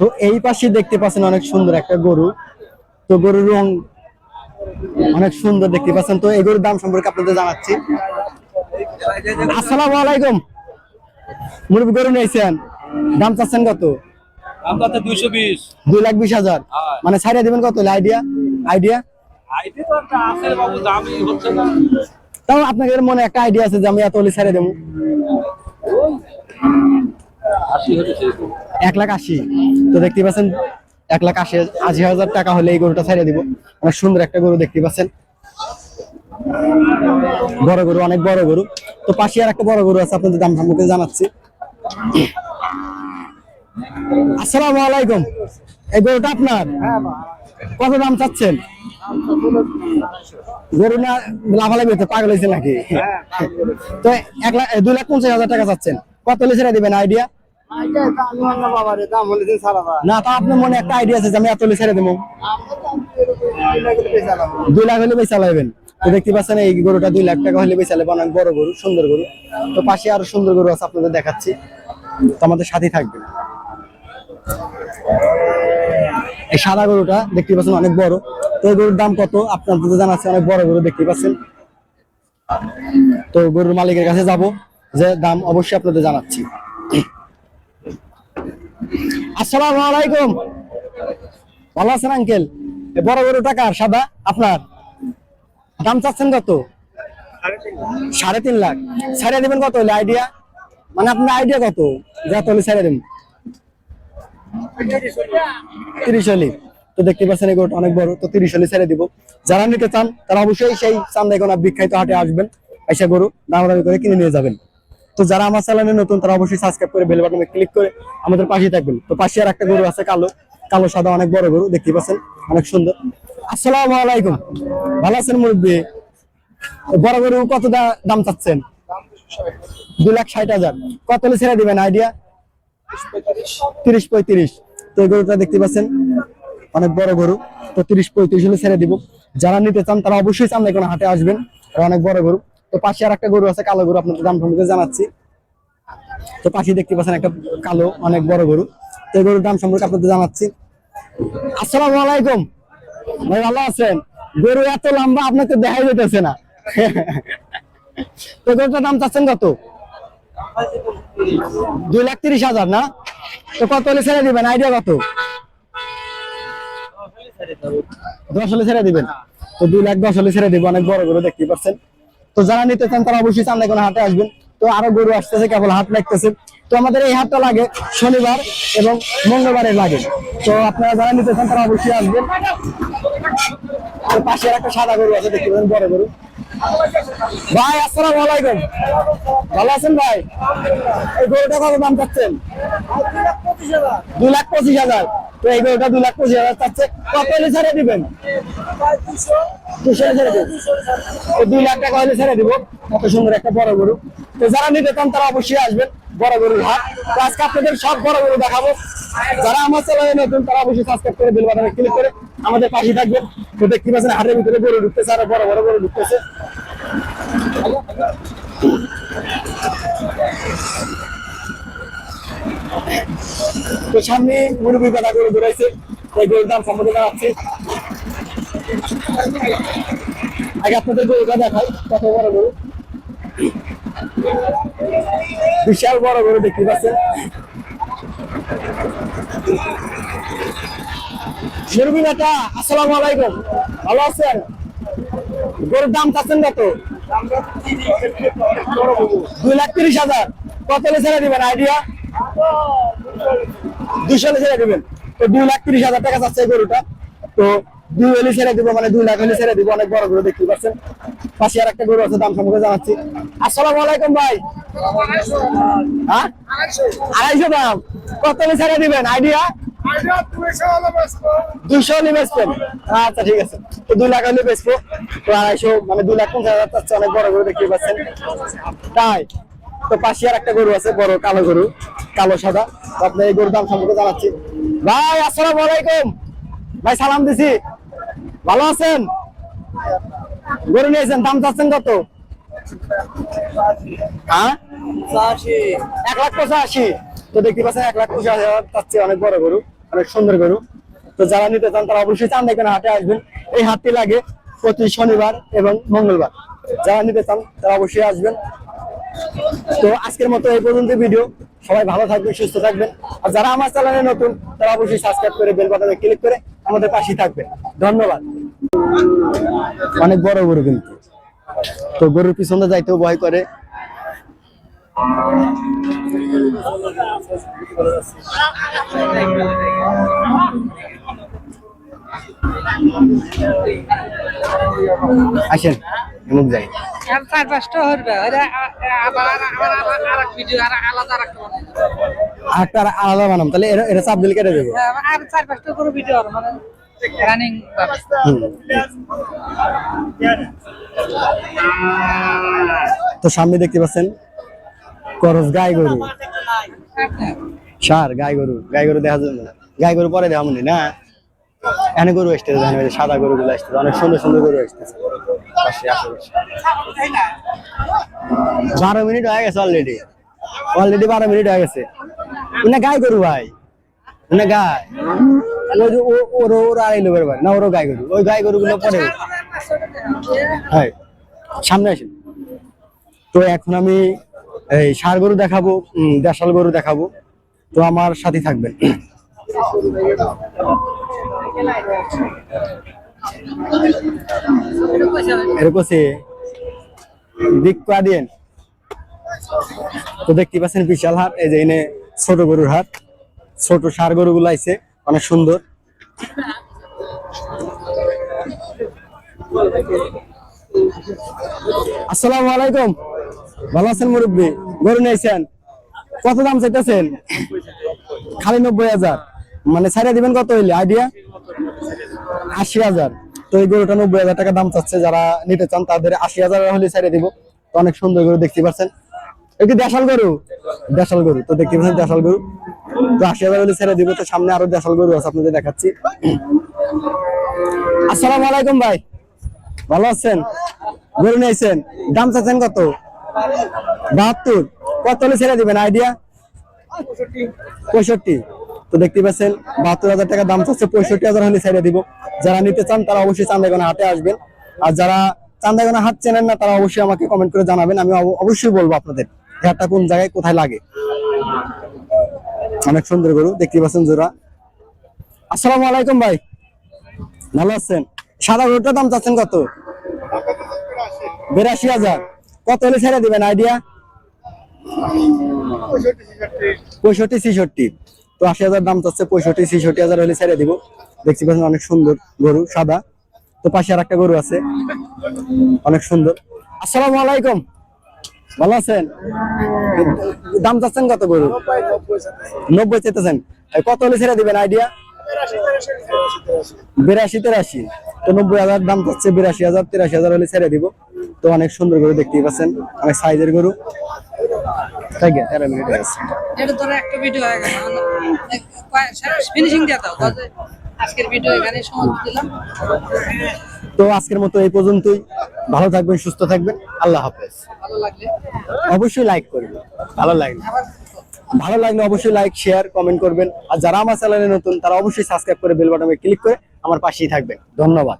তো এই পাশে দেখতে পাচ্ছেন অনেক সুন্দর একটা গরু। তো গরুর রং অনেক সুন্দর দেখতে পাচ্ছেন। তো এই গরুর দাম সম্পর্কে আপনাদের জানাচ্ছি। আসসালামু আলাইকুম। মুরব্বী গরু নিয়েছেন। দাম চাচ্ছেন কত? দুই লাখ বিশ হাজার। মানে ছাড়িয়ে দিবেন কত? আইডিয়া? আইডিয়া? তাও আপনাদের মনে একটা আইডিয়া আছে যে আমি এত হলে ছেড়ে দেবো? এক লাখ আশি। তো দেখতে পাচ্ছেন, এক লাখ আশি আশি হাজার টাকা হলে এই গরুটা ছেড়ে দিব। অনেক সুন্দর একটা গরু দেখতে পাচ্ছেন। বড় গরু, অনেক বড় গরু। তো পাশে আর একটা বড় গরু আছে, আপনাদের দাম সম্পর্কে জানাচ্ছি। আসসালামু আলাইকুম। এই গরুটা আপনার? কত দাম চাচ্ছেন? গরু না লাফালাফি হচ্ছে, পাগল হয়েছে নাকি? তো এক লাখ, দুই লাখ পঞ্চাশ হাজার টাকা চাচ্ছেন। কত হলে ছেড়ে দিবেন? আইডিয়া? না তা আপনার মনে একটা আইডিয়া আছে যে আমি এত ছেড়ে দেবো। দুই লাখ হলে বেচা লাগবেন তো দেখতে পাচ্ছেন এই গরুটা দুই লাখ টাকা হলে বেচা লাগবে অনেক বড় গরু সুন্দর গরু। তো পাশে আরও সুন্দর গরু আছে আপনাদের দেখাচ্ছি। তো আমাদের সাথেই থাকবেন এই সাদা গরুটা দেখতে পাচ্ছেন অনেক বড়। তো এই গরুর দাম কত? আপনাদের তো জানা আছে অনেক বড় গরু দেখতে পাচ্ছেন। তো গরুর মালিকের কাছে যাব যে দাম অবশ্যই আপনাদের জানাচ্ছি। ভালো আছেন, আঙ্কেল? বড় গরু টাকা, সাদা, আপনার? দাম চাচ্ছেন কত? সাড়ে তিন লাখ। দেবেন কত হলে আইডিয়া? মানে আপনার আইডিয়া কত? যত হলে ছাড়িয়ে দেবেন তিরিশ তো অনেক বড় তিরিশ দিব। যারা নিতে চান, তারা অবশ্যই সেই চান্দাইকোনা বিখ্যাত হাটে আসবেন। এসে গরু দামাদামি করে কিনে নিয়ে যাবেন। তো যারা আমার চ্যানেলে নতুন, তারা অবশ্যই সাবস্ক্রাইব করে বেল বাটনে ক্লিক করে আমাদের পাশে থাকবেন। তো পাশে আর একটা গরু আছে, কালো। কালো, সাদা অনেক বড় গরু দেখতে পাচ্ছেন? অনেক সুন্দর। আসসালামু আলাইকুম। ভালো আছেন মুরব্বী? বড় গরু কত দাম চাচ্ছেন? দুই লাখ ষাট হাজার। কত ছেড়ে দিবেন? আইডিয়া? তিরিশ পঁয়ত্রিশ। তো এই গরুটা দেখতে পাচ্ছেন? অনেক বড় গরু। তো তিরিশ পঁয়ত্রিশ হলে ছেড়ে দিব। যারা নিতে চান, তারা অবশ্যই সামনে কোনো হাটে আসবেন। অনেক বড় গরু। তো পাশে আর একটা গরু আছে, কালো গরু, আপনাদের দাম সম্পর্কে জানাচ্ছি। তো পাশে দেখতে পাচ্ছেন একটা কালো, অনেক বড় গরু। তো এই গরুর দাম সম্পর্কে আপনাদের জানাচ্ছি। আসসালামু আলাইকুম। ভাই, ভালো আছেন? গরু এত লম্বা, আপনাকে দেখাই যেতেছে না। তো গরুটার দাম চাচ্ছেন কত? দুই লাখ তিরিশ হাজার, না? তো কত হলে ছেড়ে দিবেন? আইডিয়া কত? দশ হলে ছেড়ে দিবেন। তো দুই লাখ দশ হলে ছেড়ে দিব, অনেক বড় গরু দেখতে পাচ্ছেন। তো যারা নিতে চান তারা অবশ্যই সামনে কোনো হাটে আসবেন। তো আরও গরু আসতেছে, কেবল হাট লাগতেছে। তো আমাদের এই হাটটা লাগে শনিবার এবং মঙ্গলবারে লাগে। তো আপনারা যারা নিতে চান তারা অবশ্যই আসবেন। তো পাশে একটা সাদা গরু আছে, দেখতে পাবেন বড় গরু। ভাই, আসসালামু আলাইকুম। ভালো আছেন ভাই? এই গরুটা কত দাম চাচ্ছেন? দুই লাখ পঁচিশ হাজার। তো এই গরুটা দুই লাখ পঁচিশ হাজার চাচ্ছে। কত হলে ছেড়ে দিবেন? দুই লাখ টাকা হলে ছেড়ে দিব। কত সুন্দর একটা বড় গরু। তো যারা নিতে চান তারা অবশ্যই আসবেন। বড় গরুর হাট। তো আজকে আপনাদের সব বড় গরু দেখাবো। যারা আমার চ্যানেলে নতুন, তারা অবশ্যই সাবস্ক্রাইব করে বেল বাটনে ক্লিক করে আমাদের পাশে থাকবেন। তো দেখতে পাচ্ছেন, হাটের ভিতরে গরু ঢুকতেছে, আর বড় বড় গরু ঢুকতেছে। তো সামনে মুরগি কাটা করে এই গরুর দাম আগে আপনাদের গরুটা দেখাই, কত বড় গরু। বিশাল বড় গরু দেখতে পাচ্ছেন। মুরগি কাটা আসসালামু আলাইকুম। ভালো আছেন? গরুর দাম চাচ্ছেন কত? দুই লাখ তিরিশ হাজার। কত ছেড়ে দিবেন? আইডিয়া? দুইশো ছেড়ে দুই লাখ হাজার টাকা তো দুই হলে ছেড়ে দিব মানে পাশে আর একটা হ্যাঁ? আড়াইশো ছেড়ে দিবেন? আইডিয়া? দুইশো আচ্ছা ঠিক আছে। তো লাখ হলে তো আড়াইশো মানে দুই লাখ পঞ্চাশ হাজার অনেক বড় গরু দেখতে পাচ্ছেন। তাই, তো পাশে আর একটা গরু আছে, বড় কালো গরু। কালো সাদা। আপনার এই গরুর দাম সম্পর্কে জানাচ্ছি। ভাই আসসালাম আলাইকুম। ভাই সালাম দিছি। ভালো আছেন? গরু নিয়েছেন দাম চাচ্ছেন কত? হ্যাঁ? এক লাখ পঁচাশি। তো দেখতে পাচ্ছেন এক লাখ পঁচিশ হাজার অনেক বড় গরু অনেক সুন্দর গরু। তো যারা নিতে চান তারা অবশ্যই চান দেখবেন হাটে আসবেন। এই হাটটি লাগে প্রতি শনিবার এবং মঙ্গলবার। যারা নিতে চান তারা অবশ্যই আসবেন। তো আজকের মতো এই পর্যন্ত ভিডিও সবাই ভালো থাকবেন, সুস্থ থাকবেন। আর যারা আমার চ্যানেলে নতুন, তারা অবশ্যই সাবস্ক্রাইব করে বেল বাটনে ক্লিক করে আমাদের পাশেই থাকবেন। ধন্যবাদ। অনেক বড় গরু কিন্তু। তো গরুর পিছনে যাইতেও ভয় করে। আসেন, এমুক যাই। চার পাঁচটা হরবে আবার আর- আবার ভিডিও আলাদা বানাম তাহলে চাপ দিলে কেটে দেবো হ্যাঁ, আর চার পাঁচটা করে ভিডিও আর মানে রানিং তো সামনে দেখতে পাচ্ছেন করস গাই গরু। সার গাই গরু। গাই গরু দেখা যাবে না গাই গরু পরে দেওয়া মনে না? এনে গরু আসতেছে সাদা গরু গুলো আসতেছে অনেক সুন্দর সুন্দর গরু আসতেছে। বারো মিনিট হয়ে গেছে অলরেডি অলরেডি বারো মিনিট হয়ে গেছে। না গাই গরু ভাই। না গাই। ওই যে ও- ওর ওর আড়াই লোকের ভাই। না, ওরও গাই গরু। ওই গাই গরু গুলো পরে হ্যাঁ সামনে আসেন। তো এখন আমি এই ষাড় গরু দেখাবো দেশাল গরু দেখাবো। তো আমার সাথে থাকবেন। তো দেখতে পাচ্ছেন বিশাল হাট, এই যে এনে ছোট গরুর হাট। ছোট ষাড় গরু গুলো আইছে, অনেক সুন্দর। আসসালামু আলাইকুম। ভালো আছেন মুরব্বী? গরু নিয়েছেন। কত দাম চাইতেছেন? খালি নব্বই হাজার। মানে ছাড়িয়ে দিবেন কত হইলে? আইডিয়া? আশি হাজার। তো এই গরুটা নব্বই হাজার টাকা দাম চাচ্ছে, যারা নিতে চান তাদের আশি হাজার হলে ছেড়ে দিব। তো অনেক সুন্দর গরু দেখতে পাচ্ছেন। একটি দেশাল গরু? দেশাল গরু, তো দেখতে পাচ্ছেন দেশাল গরু। তো আশি হাজার হলে ছেড়ে দিব, তো সামনে আরও দেশাল গরু আছে আপনাদের দেখাচ্ছি। আসসালামু আলাইকুম ভাই। ভালো আছেন? গরু নিয়েছেন। দাম চাচ্ছেন কত? বাহাত্তর। কত হলে ছেড়ে দিবেন? আইডিয়া? পঁয়ষট্টি। তো দেখতে পাচ্ছেন, বাহাত্তর হাজার টাকা দাম চাচ্ছে, পঁয়ষট্টি হাজার হলে ছেড়ে দিব। যারা নিতে চান, তারা অবশ্যই চান্দাইগোনা হাটে আসবেন। আর যারা চান্দাইগোনা হাট চেনেন না, তারা অবশ্যই আমাকে কমেন্ট করে জানাবেন। আমি অবশ্যই বলব আপনাদের হাটটা কোন জায়গায়, কোথায় লাগে। অনেক সুন্দর গরু দেখতে পাচ্ছেন জোড়া। আসসালামু আলাইকুম ভাই। ভালো আছেন? সাদা গরুটার দাম চাচ্ছেন কত? বিরাশি হাজার। কত হলে ছেড়ে দিবেন? আইডিয়া? পঁয়ষট্টি, ছিষট্টি। তো আশি হাজার দাম চাচ্ছে পঁয়ষট্টি ছিষট্টি হাজার হলে ছেড়ে দিব। দেখতে পাচ্ছেন অনেক সুন্দর গরু সাদা। তো পাশে আর একটা গরু আছে অনেক সুন্দর। আসসালামু আলাইকুম। ভালো আছেন? দাম চাচ্ছেন কত গরু? নব্বই চেতেছেন কত হলে ছেড়ে দিবেন? আইডিয়া? বিরাশি তেরাশি। তো নব্বই হাজার দাম চাচ্ছে বিরাশি হাজার তিরাশি হাজার হলে ছেড়ে দিব। তো অনেক সুন্দর গরু দেখতেই পাচ্ছেন অনেক সাইজের গরু। তাই গে, তেরো মিনিট ফিনিশিং দিয়ে দাও আজকের ভিডিও এখানে সমাপ্ত দিলাম তো আজকের মতো এই পর্যন্তই। ভালো থাকবেন, সুস্থ থাকবেন। আল্লাহ হাফেজ। ভালো লাগলে অবশ্যই লাইক করবেন। ভালো আবার ভালো লাগলে অবশ্যই লাইক শেয়ার কমেন্ট করবেন। আর যারা আমার চ্যানেলে নতুন, তারা অবশ্যই সাবস্ক্রাইব করে বেল বাটনে ক্লিক করে আমার পাশেই থাকবেন। ধন্যবাদ।